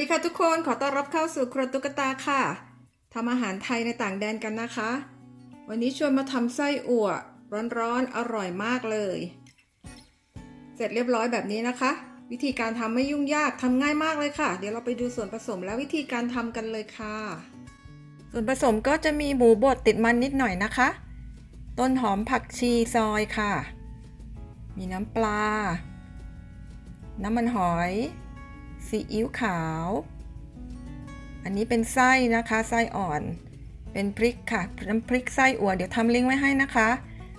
ดีคนขอต้อนรับเข้าสู่ครัวตุ๊กตาค่ะทำอาหารไทยในต่างแดนกันนะคะ วันนี้ชวนมาทำไส้อั่วร้อนๆอร่อยมากเลย เสร็จเรียบร้อยแบบนี้นะคะ วิธีการทำไม่ยุ่งยากทำง่ายมากเลยค่ะ เดี๋ยวเราไปดูส่วนผสมและวิธีการทำกันเลยค่ะ ส่วนผสมก็จะมีหมูบดติดมันนิดหน่อยนะคะ ต้นหอมผักชีซอยค่ะ มีน้ำปลา น้ำมันหอย ซีอิ๊วขาว อันนี้เป็นไส้นะคะไส้อ่อน เป็นพริกค่ะน้ำพริกไส้อั่วเดี๋ยวทำลิงก์ไว้ให้นะคะ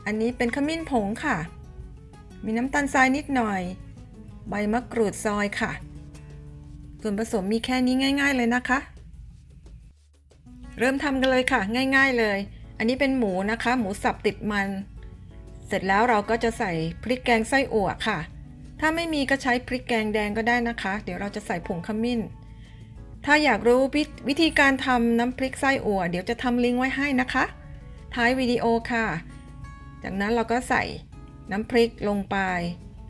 อันนี้เป็นขมิ้นผงค่ะ มีน้ำตาลทรายนิดหน่อย ใบมะกรูดซอยค่ะ ส่วนผสมมีแค่นี้ง่าย ๆ เลยนะคะ เริ่มทำกันเลยค่ะ ง่าย ๆเลย อันนี้เป็นหมูนะคะ หมูสับติดมัน เสร็จแล้วเราก็จะใส่พริกแกงไส้อั่วค่ะ ถ้าไม่มีก็ใช้พริกแกงแดงก็ได้นะคะ เดี๋ยวเราจะใส่ผงขมิ้น ถ้าอยากรู้วิวธีการทำน้ำพริกไส้อั่วเดี๋ยวจะทำลิงก์ไว้ให้นะคะ ท้ายวิดีโอค่ะ จากนั้นเราก็ใส่น้ำพริกลงไป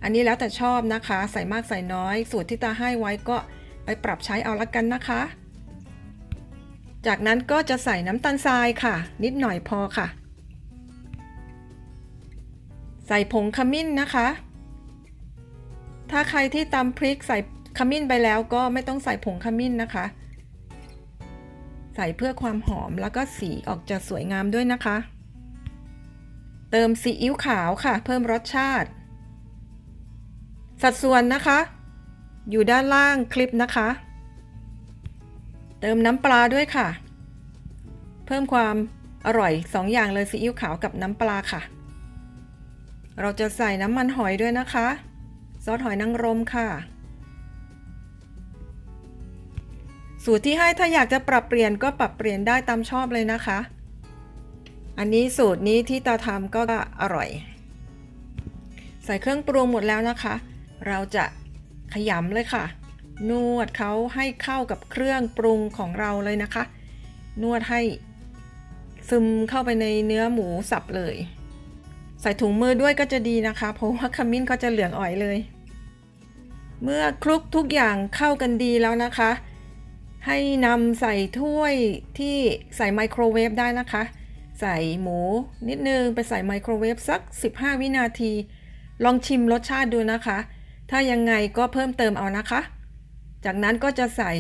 อันนี้แล้วแต่ชอบนะคะ ใส่มากใส่น้อย สูตรที่ตาให้ไว้ก็ไปปรับใช้เอาละกันนะคะ จากนั้นก็จะใส่น้ำตาลทรายค่ะ นิดหน่อยพอค่ะ ใส่ผงขมิ้นนะคะ ถ้าใครที่ตำพริกใส่ขมิ้นไปแล้วก็ไม่ต้องใส่ผงขมิ้นนะคะ ใส่เพื่อความหอมแล้วก็สีออกจะสวยงามด้วยนะคะ เติมซีอิ๊วขาวค่ะ เพิ่มรสชาติ สัดส่วนนะคะ อยู่ด้านล่างคลิปนะคะ เติมน้ำปลาด้วยค่ะ เพิ่มความอร่อย2อย่างเลยซีอิ๊วขาวกับน้ำปลาค่ะ เราจะใส่น้ำมันหอยด้วยนะคะ ซอสหอยนางรมค่ะ สูตรที่ให้ถ้าอยากจะปรับเปลี่ยนก็ปรับเปลี่ยนได้ตามชอบเลยนะคะ อันนี้สูตรนี้ที่ตาทำก็อร่อย ใส่เครื่องปรุงหมดแล้วนะคะ เราจะขยำเลยค่ะ นวดเขาให้เข้ากับเครื่องปรุงของเราเลยนะคะ นวดให้ซึมเข้าไปในเนื้อหมูสับเลย ใส่ถุงมือด้วยก็จะดีนะคะ เพราะว่าขมิ้นก็จะเหลืองอ่อยเลย เมื่อคลุกทุกอย่างเข้ากันดีแล้วนะคะ ให้นำใส่ถ้วยที่ใส่ไมโครเวฟได้นะคะ ใส่หมูนิดนึงไปใส่ไมโครเวฟสัก 15 วินาที ลองชิมรสชาติดูนะคะ ถ้ายังไงก็เพิ่มเติมเอานะคะ จากนั้นก็จะใส่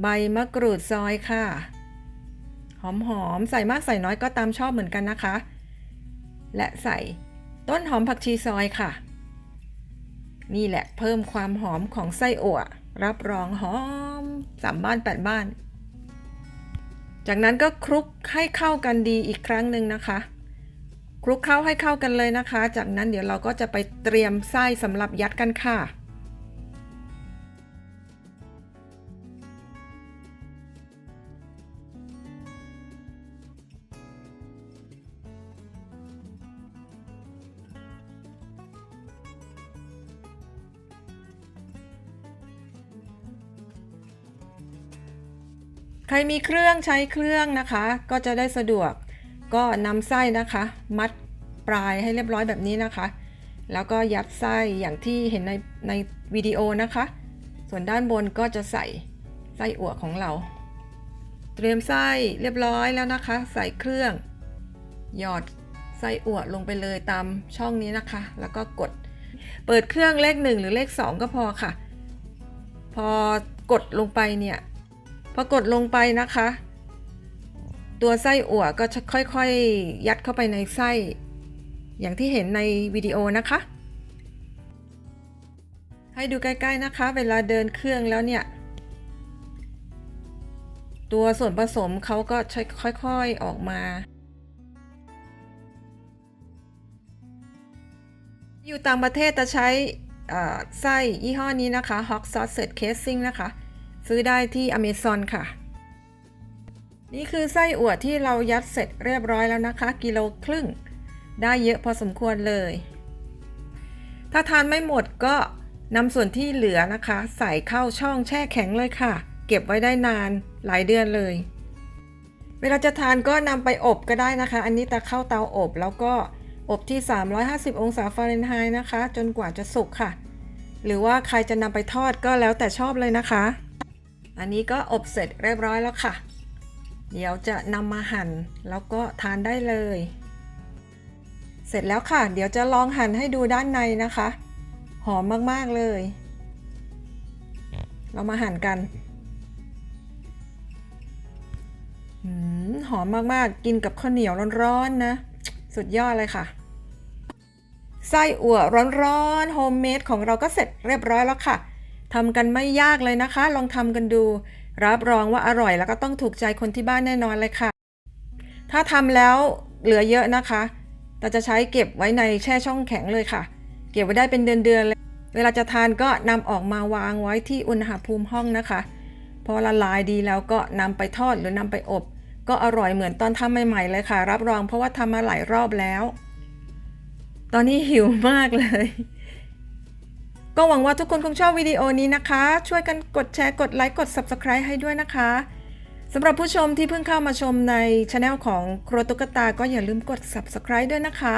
ใบมะกรูดซอยค่ะ หอมๆ ใส่มากใส่น้อยก็ตามชอบเหมือนกันนะคะ และใส่ต้นหอมผักชีซอยค่ะ นี่แหละเพิ่มความหอมของไส้อั่ว รับรองหอมสามบ้านแปดบ้าน จากนั้นก็คลุกให้เข้ากันดีอีกครั้งหนึ่งนะคะ คลุกเข้าให้เข้ากันเลยนะคะ จากนั้นเดี๋ยวเราก็จะไปเตรียมไส้สำหรับยัดกันค่ะ ใครมีเครื่องใช้เครื่องนะคะ ก็จะได้สะดวกก็นำไส้นะคะ มัดปลายให้เรียบร้อยแบบนี้นะคะ แล้วก็ยัดไส้อย่างที่เห็นในในวิดีโอนะคะ ส่วนด้านบนก็จะใส่ไส้อั่วของเรา เตรียมไส้เรียบร้อยแล้วนะคะ ใส่เครื่อง หยอดไส้อั่วลงไปเลยตามช่องนี้นะคะ แล้วก็กด เปิดเครื่องเลขหนึ่งหรือเลขสองก็พอค่ะ พอกดลงไปเนี่ย พอกดลงไปนะคะ ตัวไส้อั่วก็จะค่อยๆ ยัดเข้าไปในไส้ อย่างที่เห็นในวิดีโอนะคะ ให้ดูใกล้ๆนะคะ เวลาเดินเครื่องแล้วเนี่ย ตัวส่วนผสมเขาก็ค่อยๆออกมาอยู่ต่างประเทศจะใช้ไส้ยี่ห้อนี้นะคะ Hawk Sausage Casing นะคะ ซื้อได้ที่ Amazon ค่ะ นี่คือไส้อั่วที่เรายัดเสร็จเรียบร้อยแล้วนะคะ กิโลครึ่ง ได้เยอะพอสมควรเลย ถ้าทานไม่หมดก็นำส่วนที่เหลือนะคะ ใส่เข้าช่องแช่แข็งเลยค่ะ เก็บไว้ได้นานหลายเดือนเลย เวลาจะทานก็นำไปอบก็ได้นะคะ อันนี้ตะเข้าเตาอบแล้วก็อบที่ 350 องศาฟาเรนไฮต์นะคะ จนกว่าจะสุกค่ะ หรือว่าใครจะนำไปทอดก็แล้วแต่ชอบเลยนะคะ อันนี้ก็อบเสร็จเรียบร้อยแล้วค่ะ เดี๋ยวจะนำมาหั่นแล้วก็ทานได้เลย เสร็จแล้วค่ะ เดี๋ยวจะลองหั่นให้ดูด้านในนะคะ หอมมากๆเลย เรามาหั่นกันอืมหอมมากๆ กินกับข้าวเหนียวร้อนๆนะ สุดยอดเลยค่ะ ไส้อั่วร้อนๆโฮมเมดของเราก็เสร็จเรียบร้อยแล้วค่ะ ทำกันไม่ยากเลยนะคะ ลองทำกันดู รับรองว่าอร่อยแล้วก็ต้องถูกใจคนที่บ้านแน่นอนเลยค่ะ ถ้าทำแล้วเหลือเยอะนะคะเราจะใช้เก็บไว้ในแช่ช่องแข็งเลยค่ะ เก็บไว้ได้เป็นเดือนๆเลยเวลาจะทานก็นำออกมาวางไว้ที่อุณหภูมิห้องนะคะ พอละลายดีแล้วก็นำไปทอดหรือนำไปอบ ก็อร่อยเหมือนตอนทำใหม่ๆเลยค่ะ รับรองเพราะว่าทำมาหลายรอบแล้ว ตอนนี้หิวมากเลย ก็หวังว่าทุกคนคงชอบวิดีโอนี้นะคะ ช่วยกันกดแชร์ กดไลค์ กด Subscribe ให้ด้วยนะคะสำหรับผู้ชมที่เพิ่งเข้ามาชมในช anel ของครัวตุ๊กตา ก็อย่าลืมกด Subscribe ด้วยนะคะ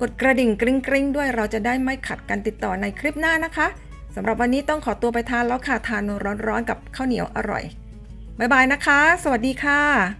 กดกระดิ่งกริ๊งกริ๊งด้วยเราจะได้ไม่ขัดกันติดต่อในคลิปหน้านะคะสำหรับวันนี้ต้องขอตัวไปทานแล้วค่ะทานร้อนๆกับข้าวเหนียวอร่อยบ๊ายบายนะคะ สวัสดีค่ะ